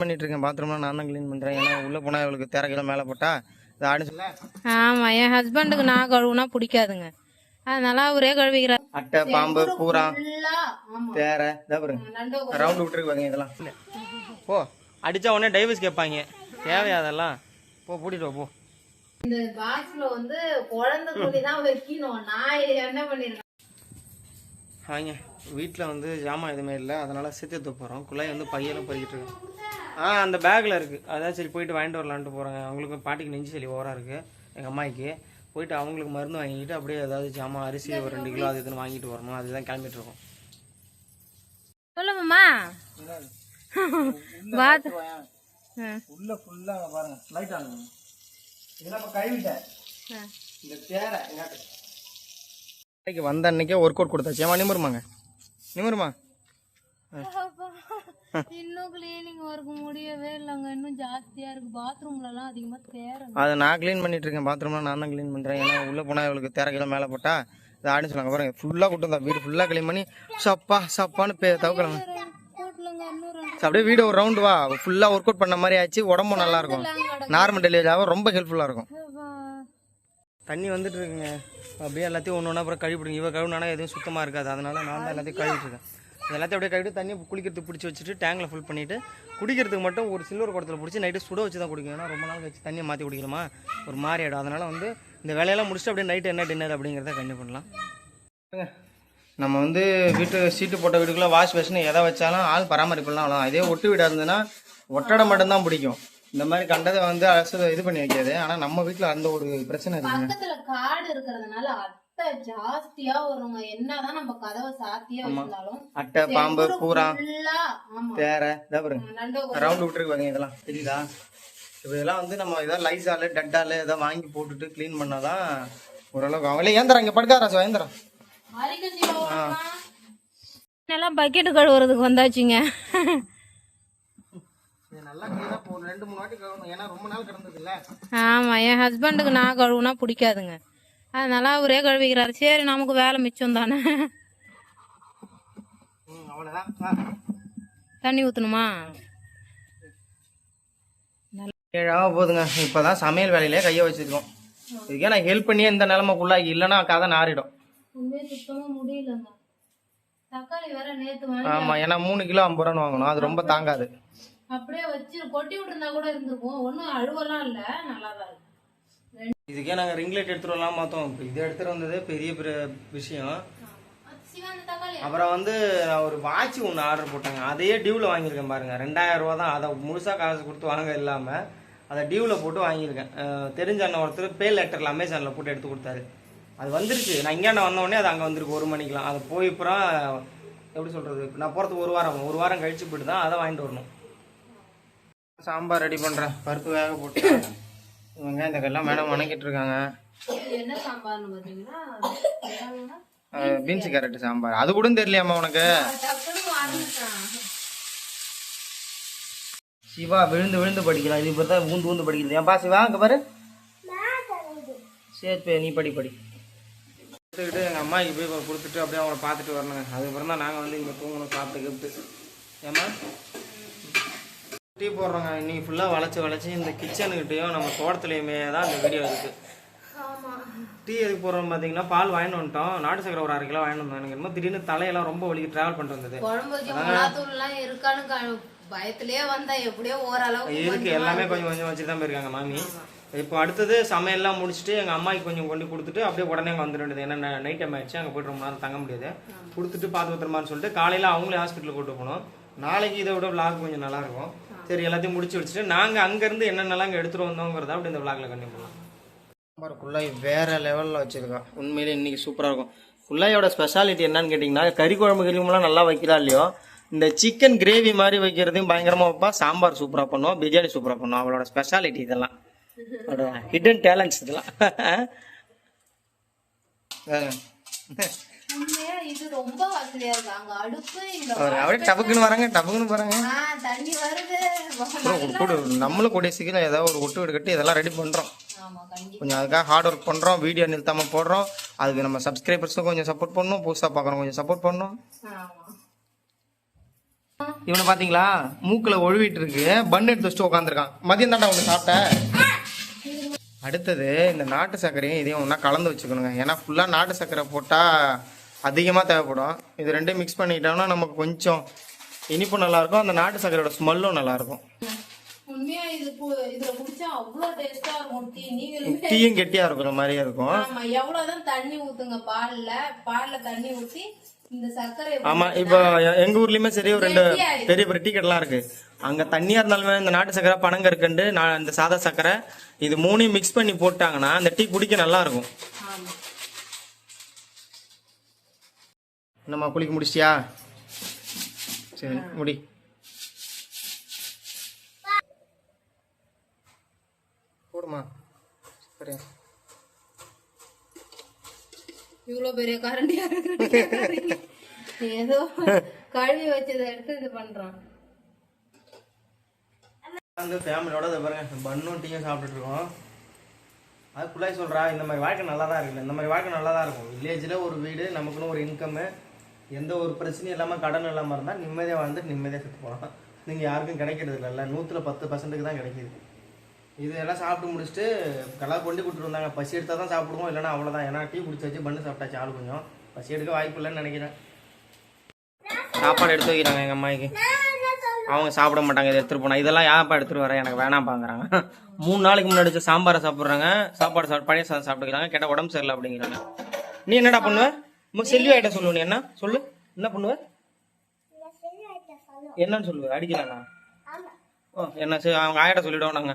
பண்ணிட்டு இருக்கேன் பாத்ரூம்லாம் நான் தான் க்ளீன் பண்றேன். ஏன்னா உள்ள போனா இவளுக்கு தேரைக்கில மேல போட்டா இது ஆடிச்சுல ஆமா என் ஹஸ்பண்டுக்கு நான் கழுவுனா பிடிக்காதுங்க. அதனால அவரே கழுவிக்கிறார். அட்டை பாம்பு பூரா தேரை இதா பாருங்க ரவுண்ட் விட்டுருக்கு பாருங்க இதெல்லாம். போ. அடிச்சா உடனே டைவர்ஸ் கேட்பாங்க. தேவையா அதெல்லாம்? போ பூட்டிட்டு வா, போ. இந்த பாக்ஸ்ல வந்து குழந்தை துணி தான் வைக்கணும் நான் என்ன பண்ணிருக்கேன்? வாங்க. வீட்டில் வந்து ஜாமான் எதுவுமே இல்லை. அதனால சேர்த்து போகிறோம் குள்ளாய் வந்து பையனும் பறிக்கிட்டு இருக்கேன் ஆ அந்த பேக்கில் இருக்குது அதான் சரி போயிட்டு வாங்கிட்டு வரலான்ட்டு போகிறாங்க அவங்களுக்கு பாட்டிக்கு நெஞ்சு சளி ஓவராக இருக்குது எங்கள் அம்மாய்க்கு. போயிட்டு அவங்களுக்கு மருந்து வாங்கிட்டு அப்படியே ஏதாவது ஜாமான் அரிசி ஒரு ரெண்டு கிலோ அது இதுன்னு வாங்கிட்டு வரணும். அதுதான் கிளம்பிட்டு இருக்கோம். சொல்லுமாம்மா பாத் உள்ள ஃபுல்லாக பாருங்க. லைட் ஆகுங்க இதெல்லாம் இப்போ கழுவிட்டேன் இந்த தேரை எங்காட்டு வந்த அன்னைக்கே ஒர்க் அவுட் கொடுத்தாச்சு. ஏமா நிமிருமாங்க? நிமிருமா? இன்னும் கிளீனிங் ஒர்க் முடியவே இல்லைங்க. இன்னும் ஜாஸ்தியா இருக்கு. பாத்ரூம்ல எல்லாம் அதிகமா தேர அதை நான் க்ளீன் பண்ணிட்டு இருக்கேன். பாத்ரூம்லாம் நான் தான் க்ளீன் பண்ணுறேன் ஏன்னா உள்ளே போனால் இவளுக்கு தேரைக்கில மேலே போட்டா இது ஆடின்னு சொன்னாங்க. பாருங்க ஃபுல்லாக கூட்டம் தான் வீடு ஃபுல்லாக க்ளீன் பண்ணி சப்பா சப்பான்னு பே ரெண்டு அப்படியே வீடு ஒரு ரவுண்டு வா. ஃபுல்லாக ஒர்க் அவுட் பண்ண மாதிரி ஆச்சு. உடம்பும் நல்லா இருக்கும். நார்மல் டெலிவரி ஆகும். ரொம்ப ஹெல்ப்ஃபுல்லாக இருக்கும். தண்ணி வந்துட்டு இருக்குங்க. அப்படியே எல்லாத்தையும் ஒன்று ஒன்றா அப்புறம் கழுவிடுங்க இவ கழுவுனா எதுவும் சுத்தமாக இருக்காது. அதனால நான் தான் எல்லாத்தையும் கழுவிட்டு இருக்கேன். இது எல்லாத்தையும் அப்படியே கழுவிட்டு தண்ணி குளிக்கிறதுக்கு பிடிச்சி வச்சுட்டு டேங்கில் ஃபுல் பண்ணிவிட்டு குடிக்கிறதுக்கு மட்டும் ஒரு சில்வர் குடத்தில் பிடிச்சி நைட்டு சுட வச்சு தான் குடிக்கணும். ஏன்னா ரொம்ப நாள் கழிச்சு தண்ணியை மாற்றி குடிக்கலாமா ஒரு மாதிரி ஆகிடும் அதனால் வந்து இந்த வேலையெல்லாம் முடிச்சுட்டு அப்படியே நைட்டு என்ன டின்னர் அப்படிங்கிறத கண்டிப்பாக பண்ணலாம். நம்ம வந்து வீட்டு சீட்டு போட்ட வீட்டுக்குள்ள வாஷ் பேஷன் எதை வச்சாலும் ஆள் பராமரிப்புலாம் அவ்வளோ இதே ஒட்டு வீடாக இருந்ததுன்னா ஒட்டடை மட்டும்தான் பிடிக்கும். இந்த மாதிரி கண்டதை வந்து அரசு இது பண்ணி வைக்காது. ஆனால் நம்ம வீட்டில் அந்த ஒரு பிரச்சனை இருக்குங்க. பக்கத்துல காடு இருக்கிறதுனால அட்டை ஜாஸ்தியா வருங்க. என்னதான் நம்ம கதவை சாத்தியே வச்சிருந்தாலும் அட்டை பாம்பு பூரா. தேரை ரவுண்ட் விட்டுருக்கு பாருங்க இதெல்லாம். தெரியுதா? இப்போ இதெல்லாம் வந்து நம்ம ஏதாவது லைஸாலு டட்டாலு ஏதாவது வாங்கி போட்டுட்டு க்ளீன் பண்ணாதான் ஓரளவுக்கு அவங்களே ஏந்திரம் இங்கே படுக்காரா ஏந்திரம் எல்லாம் பக்கெட் கழுவுறதுக்கு வந்தாச்சுங்க. இது நல்லா க்ளீனாக போகணும். ரெண்டு மூணு வாட்டி கழுவணும். ஏன்னா ரொம்ப நாள் கிடந்ததுல்ல. ஆமா என் ஹஸ்பண்டுக்கு நான் கழுவுனா பிடிக்காதுங்க. அதனால அவரே கழுவிக்கிறாரு. சரி நமக்கு வேலை மிச்சம் தானே. தண்ணி ஊத்தணுமா? ஏழாக போகுதுங்க இப்போ தான் சமையல் வேலையிலே கையை வச்சிருக்கோம். இதுக்கே நான் ஹெல்ப் பண்ணியே இந்த நிலமைக்குள்ளாகி இல்லைன்னா கதை நாறிடும். உண்மையே சுத்தமா முடியலங்க. தக்காளி வேற நேத்து வாங்கி ஆமாம் ஏன்னா மூணு கிலோ ஐம்பது ரூபான்னு வாங்கணும். அது ரொம்ப தாங்காது. அப்படியே வச்சு கொட்டி விட்டுருந்தா கூட இருந்திருக்கும். ஒன்றும் அழுவலாம் இல்லை. நல்லா தான் இருக்கு. இதுக்கே நாங்கள் ரிங் லைட் எடுத்துட்டு வரலாம் பார்த்தோம். இப்போ இது எடுத்துட்டு வந்தது பெரிய பெரிய விஷயம். அப்புறம் வந்து நான் ஒரு வாட்ச் ஒன்று ஆர்டர் போட்டாங்க. அதையே டியூவில் வாங்கியிருக்கேன் பாருங்க. ரெண்டாயிரம் ரூபா தான். அதை முழுசாக காசு கொடுத்து வாங்க இல்லாமல் அதை டியூவில் போட்டு வாங்கியிருக்கேன். தெரிஞ்ச அண்ணன் ஒருத்தர் பே லெட்டரில் அமேசானில் போட்டு எடுத்து கொடுத்தாரு. அது வந்துருச்சு நான் இங்கேண்ணா வந்த உடனே அது அங்கே வந்திருக்கு. ஒரு மணிக்கெலாம் அது போய் அப்புறம் எப்படி சொல்கிறது நான் போகிறதுக்கு ஒரு வாரம் ஒரு வாரம் கழிச்சு போயிட்டு தான் அதை வாங்கிட்டு வரணும். சாம்பார் ரெடி பண்ணுறேன் பருப்பு வேக போட்டு. வெங்காயம் தக்காளிலாம் மேடம் வணக்கிட்டு இருக்காங்க என்ன சாம்பார்னு பார்த்தீங்கன்னா பீன்ஸ் கேரட் சாம்பார். அது கூட தெரியலையாம்மா உனக்கு? சிவா விழுந்து விழுந்து படிக்கிறான் இது இப்போ தான் ஊந்து ஊந்து படிக்கிறது. ஏன்பா சிவா அங்கே பாரு. சரி பே, நீ படி படி. கொடுத்துக்கிட்டு எங்கள் அம்மாவுக்கு போய் கொடுத்துட்டு அப்படியே அவங்கள பார்த்துட்டு வரணுங்க. அதுக்கப்புறம் தான் நாங்கள் வந்து இங்கே தூங்கணும் சாப்பிட்டு கிஃப்ட்டு ஏம்மா? டீ போடுறோங்க இன்னைக்கு ஃபுல்லாக வளைச்சி வளைச்சி இந்த கிச்சனுக்கிட்டேயும் நம்ம தோட்டத்துலையுமே தான் இந்த வீடியோ இருக்குது டீ எதுக்கு போடுறோம் பார்த்தீங்கன்னா பால் வாங்கிட்டு வந்துட்டோம். நாட்டு சக்கரை ஒரு அரை கிலோ வாங்கிட்டு வந்தோம். எனக்கு என்னமோ திடீர்னு தலையெல்லாம் ரொம்ப வலிக்கு ட்ராவல் பண்ணிட்டு வந்தது. இருக்கான்னு பயத்திலேயே வந்தா எப்படியோ ஓரளவுக்கு இருக்கு எல்லாமே கொஞ்சம் கொஞ்சம் வச்சுட்டு தான் போயிருக்காங்க மாமி. இப்போ அடுத்தது சமையல்லாம் முடிச்சுட்டு எங்கள் அம்மாய்க்கு கொஞ்சம் கொண்டு கொடுத்துட்டு அப்படியே உடனே அங்கே வந்துட வேண்டியது. ஏன்னா நைட் டைம் ஆயிடுச்சு. அங்கே போய்ட்டு ரொம்ப நேரம் தங்க முடியாது. கொடுத்துட்டு பார்த்து பத்திரமான்னு சொல்லிட்டு காலையில் அவங்களே ஹாஸ்பிட்டல் கூட்டு போகணும் நாளைக்கு இதை விட விளாக் கொஞ்சம் நல்லா இருக்கும். சரி எல்லாத்தையும் முடிச்சு வச்சுட்டு நாங்கள் அங்கேருந்து என்னென்னலாம் இங்கே எடுத்துகிட்டு வந்தோங்கிறத அப்படி இந்த விளாகில் கண்டிப்பாக பண்ணலாம். சாம்பார் குள்ளாய் வேற லெவலில் வச்சிருக்கா. உண்மையிலே இன்னைக்கு சூப்பராக இருக்கும். குள்ளாயோட ஸ்பெஷாலிட்டி என்னன்னு கேட்டிங்கன்னா கறி குழம்பு கிழம்புலாம் நல்லா வைக்கிறா இல்லையோ? இந்த சிக்கன் கிரேவி மாதிரி வைக்கிறதையும் பயங்கரமாக வைப்பா. சாம்பார் சூப்பராக பண்ணுவோம் பிரியாணி சூப்பராக பண்ணுவோம் அவளோட ஸ்பெஷாலிட்டி இதெல்லாம். ஹிடன் டேலண்ட்ஸ் இதெல்லாம். ஆ. உண்மையா? இது ரொம்ப வசதியா இருக்கு. அங்க அடுப்பு இந்த அவர் அப்படியே டபக்குன்னு வராங்க டபக்குன்னு தண்ணி வருது. கூட நம்மளும் கூடிய சீக்கிரம் ஏதாவது ஒரு ஒட்டு வீடு கட்டி இதெல்லாம் ரெடி கண்டிப்பா. கொஞ்சம் அதுக்காக ஹார்ட் ஒர்க் பண்ணுறோம் வீடியோ நிறுத்தாமல் போடுறோம். அதுக்கு நம்ம சப்ஸ்கிரைபர்ஸும் கொஞ்சம் சப்போர்ட் பண்ணணும் புதுசாக பார்க்குறோம் கொஞ்சம் சப்போர்ட் பண்ணணும். இவனை பாத்தீங்களா? மூக்குல ஒழுவிட்டு இருக்கு. பன் எடுத்து வச்சுட்டு உட்காந்துருக்கான் மதியம் தாண்டா ஒன்று சாப்பிட்ட? அடுத்தது இந்த நாட்டு சர்க்கரையும் இதையும் ஒன்றா கலந்து வச்சுக்கணுங்க. ஏன்னா ஃபுல்லாக நாட்டு சர்க்கரை போட்டால் அதிகமாக தேவைப்படும். இது ரெண்டையும் மிக்ஸ் பண்ணிக்கிட்டோம்னா நமக்கு கொஞ்சம் இனிப்பும் நல்லாயிருக்கும். அந்த நாட்டு சர்க்கரையோட ஸ்மெல்லும் நல்லாயிருக்கும். டீயும் கெட்டியாக இருக்கிற மாதிரியே இருக்கும். ஆமா எவ்வளவுதான் தண்ணி ஊத்துங்க பால்ல பால்ல தண்ணி ஊத்தி இந்த சர்க்கரை ஆமாம் இப்போ எங்கள் ஊர்லேயுமே சரி ஒரு ரெண்டு. பெரிய பெரிய டீ கடைலாம் இருக்குது அங்கே தண்ணியாக இருந்தாலுமே இந்த நாட்டு சர்க்கரை பனங்கற்கண்டு நான் இந்த சாதா சர்க்கரை இது மூணையும் மிக்ஸ் பண்ணி போட்டாங்கன்னா அந்த டீ குடிக்க நல்லா இருக்கும். நம்ம குளிக்க முடிச்சியா சரி முடி. போடுமா சரி இவ்வளவு பெரிய கரண்டியா இருக்கு ஏதோ கழுவி வச்சதை எடுத்து இது பண்றான். வந்து ஃபேமிலியோட இதை பாருங்க பன்னும் டீயும் சாப்பிட்டுட்டு இருக்கோம். அது குள்ளாய் சொல்கிறா இந்த மாதிரி வாழ்க்கை நல்லா தான் இருக்குல்ல இந்த மாதிரி வாழ்க்கை நல்லா தான் இருக்கும். வில்லேஜில் ஒரு வீடு நமக்குன்னு ஒரு இன்கம்மு எந்த ஒரு பிரச்சனையும் இல்லாமல் கடன் இல்லாமல் இருந்தால் நிம்மதியாக வாழ்ந்து நிம்மதியாக செத்து போகலாம் நீங்கள் யாருக்கும் கிடைக்கிறது இல்லைல்ல நூற்றில் பத்து பர்சன்ட்டுக்கு தான் கிடைக்கிது. இதெல்லாம் சாப்பிட்டு முடிச்சுட்டு கலா கொண்டு கொடுத்துருந்தாங்க பசி எடுத்தால் தான் சாப்பிடுவோம். இல்லைன்னா அவ்வளோதான் ஏன்னா டீ குடிச்சாச்சு பண்ணு சாப்பிட்டாச்சு ஆள் கொஞ்சம். பசி எடுக்க வாய்ப்பு இல்லைன்னு நினைக்கிறேன். சாப்பாடு எடுத்து வைக்கிறாங்க எங்கள் அம்மாய்க்கு அவங்க சாப்பிட மாட்டாங்க. இதை எடுத்துகிட்டு போனால் இதெல்லாம் யாப்பா எடுத்துகிட்டு வர? எனக்கு வேணாம்பாங்கிறாங்க மூணு நாளைக்கு முன்னாடி சாம்பாரை சாப்பிட்றாங்க. சாப்பாடு சாப்பிட்டு பழைய சாதம் சாப்பிட்டுக்கிறாங்க. கேட்டால் உடம்பு சரியில்லை அப்படிங்கிறாங்க. நீ என்னடா பண்ணுவேன் உங்க செல்வி ஆயிட்ட சொல்லுவ நீ என்ன சொல்லு. என்ன பண்ணுவ? என்னன்னு சொல்லுவ? அடிக்கலாண்ணா ஓ என்ன சரி அவங்க ஆயிட்ட சொல்லிடுவோம் நாங்க.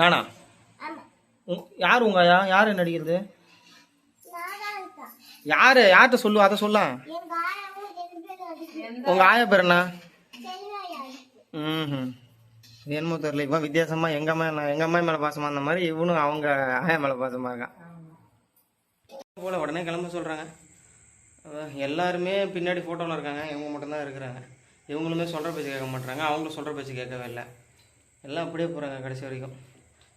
நானா? யார் உங்க ஆயா? யார் என்ன அடிக்கிறது? யாரு? யார்கிட்ட சொல்லுவா அதை சொல்ல. உங்க ஆயா பேர் என்ன? ம் என்னமோ தெரியல. இவன் வித்தியாசமா எங்க அம்மா நான் எங்க அம்மா மேல பாசமா இருந்த மாதிரி இவனும் அவங்க ஆயா மேல பாசமா இருக்கான். போல உடனே கிளம்ப சொல்றாங்க. எல்லாருமே பின்னாடி போட்டோல இருக்காங்க. இவங்க மட்டும்தான் இருக்கிறாங்க. இவங்களுமே சொல்ற பேச்சு கேட்க மாட்டாங்க அவங்களும் சொல்ற பேச்சு கேட்கவே இல்லை. எல்லாம் அப்படியே போறாங்க கடைசி வரைக்கும்.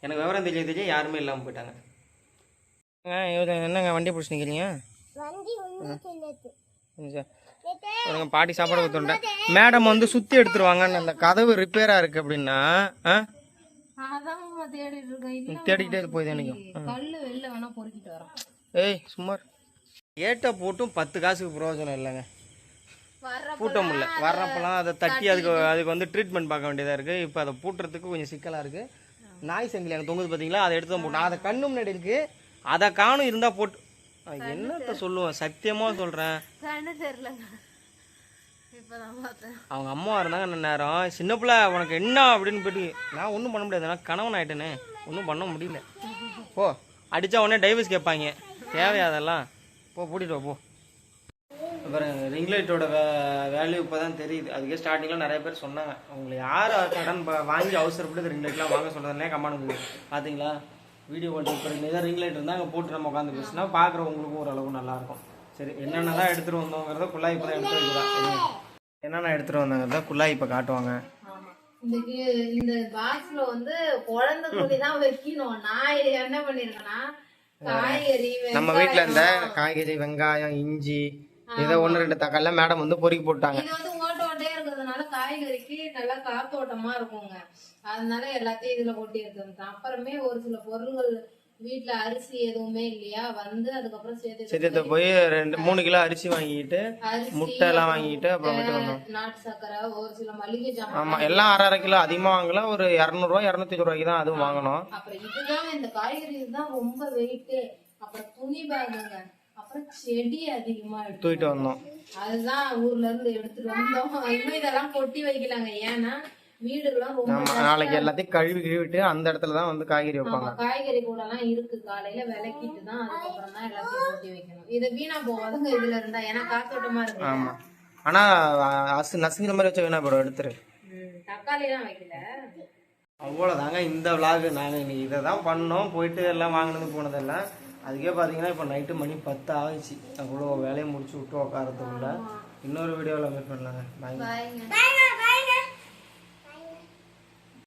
எனக்கு விவரம் தெரிய தெரிய யாருமே இல்லாமல் போயிட்டாங்க. என்னங்க வண்டி பிடிச்சி நிற்கிறீங்க பாருங்க பாட்டி சாப்பாடு கொடுத்துட்டேன். மேடம் வந்து சுத்தி எடுத்துருவாங்கன்னு அந்த கதவு ரிப்பேரா இருக்கு அப்படின்னா தேடிக்கிட்டே போய் நினைக்கும் ஏய் சுமார் ஏட்ட போட்டும் பத்து காசுக்கு பிரயோஜனம் இல்லைங்க. பூட்ட முடியல. வர்றப்பெல்லாம் அதை தட்டி அதுக்கு அதுக்கு வந்து ட்ரீட்மெண்ட் பார்க்க வேண்டியதாக இருக்குது இப்போ அதை பூட்டுறதுக்கு கொஞ்சம் சிக்கலாக இருக்குது நாய் சங்கிலி அங்கே தொங்குது பார்த்தீங்களா அதை எடுத்து தான் போட்டோம் அதை கண்ணு முன்னாடி இருக்குது அதை காணும் இருந்தால் போட்டு என்னத்த சொல்லுவேன் கண்ணு தெரியலங்க இப்பதான் பார்த்தேன். அவங்க அம்மா இருந்தாங்க அந்த நேரம். சின்ன பிள்ளை உனக்கு என்ன அப்படின்னு போயிட்டு நான் ஒன்றும் பண்ண முடியாது. நான் கணவன் ஆயிட்டேனே. ஒன்றும் பண்ண முடியல. போ. அடித்தா உடனே டைவர்ஸ் கேட்பாங்க. தேவையா அதெல்லாம்? போ பூட்டிட்டு வா, போ. அப்புறம் ரிங் லைட்டோட வே வேல்யூ இப்போ தான் தெரியுது. அதுக்கே ஸ்டார்டிங்கில் நிறைய பேர் சொன்னாங்க. உங்களை யார் கடன் வாங்கி அவசரப்பட்டு ரிங் லைட்லாம் வாங்க சொல்கிறதுனே கம்மானு பார்த்தீங்களா வீடியோ கால் இப்போ இதாக ரிங் லைட் இருந்தால் அங்கே போட்டு நம்ம உட்காந்து பேசினா பார்க்குறவங்களுக்கும் ஓரளவு நல்லாயிருக்கும். சரி என்னென்னலாம் எடுத்துகிட்டு வந்தோங்கிறத குள்ளாய் இப்போ தான் எடுத்து வைக்கலாம் என்னென்ன எடுத்துகிட்டு வந்தாங்கிறத குள்ளாய் இப்போ காட்டுவாங்க. ஆமா. இந்த கி- இந்த பாக்ஸ்ல வந்து குழந்தை துணி தான் வைக்கணும். நான் என்ன பண்ணிருக்கேன்னா காய்கறி நம்ம வீட்டில் இருந்த காய்கறி வெங்காயம் இஞ்சி ஏதோ ஒன்று ரெண்டு தக்காளில மேடம் வந்து பொறுக்கி போட்டாங்க இது வந்து ஓட்ட ஓட்டையா இருக்கிறதுனால காய்கறிக்கு நல்லா காத்தோட்டமா இருக்குங்க. அதனால எல்லாத்தையும் இதுல கொட்டி எடுத்துட்டேன் அப்புறமே ஒரு சில பொருள்கள் வீட்ல அரிசி எதுவுமே இல்லையா? வந்து அதுக்கப்புறம் சேர்த்து சரி போய் ரெண்டு மூணு கிலோ அரிசி வாங்கிட்டு முட்டை எல்லாம் வாங்கிட்டு வந்தோம். நாட்டு சக்கரை ஒரு சில மளிகை ஜாமான் ஆமாம் எல்லாம் அரை அரை கிலோ அதிகமாக வாங்கல. ஒரு இரநூறுவா இரநூத்தி ரூபாய்க்கு தான் அதுவும் வாங்கணும் அப்புறம் இதுதான் இந்த காய்கறி தான் ரொம்ப வெயிட் அப்புறம் துணி பேகுங்க அப்புறம் செடி அதிகமா தூக்கிட்டு வந்தோம். அதுதான் ஊர்ல இருந்து எடுத்துட்டு வந்தோம். இன்னும் இதெல்லாம் கொட்டி வைக்கலாங்க. ஏன்னா நாளைக்கு எல்லாத்தையும் கழுவி கழுவிட்டு அந்த இடத்துல தான் வந்து காய்கறி வைப்பாங்க. காய்கறி கூட எல்லாம் இருக்கு. காலையில விளக்கிட்டு தான் அதுக்கப்புறம் தான் எல்லாத்தையும் கொட்டி வைக்கணும். இது வீணா போகாதுங்க இதுல இருந்தா. ஏன்னா காத்தோட்டமா இருக்கு. ஆமா. ஆனா அசு நசுங்கிற மாதிரி வச்ச வேணா படம் எடுத்துரு. தக்காளி எல்லாம் வைக்கல. அவ்வளோதாங்க இந்த விலாகு நாங்கள் இன்னைக்கு இதை தான் பண்ணோம். போயிட்டு எல்லாம் வாங்கினது போனதெல்லாம். அதுக்கே பார்த்தீங்கன்னா இப்போ நைட்டு மணி பத்து ஆகிடுச்சு அவ்வளோ வேலையை முடிச்சு விட்டு உட்காரத்துக்குள்ள இன்னொரு வீடியோவில் மீட் பண்ணலாங்க. பாய்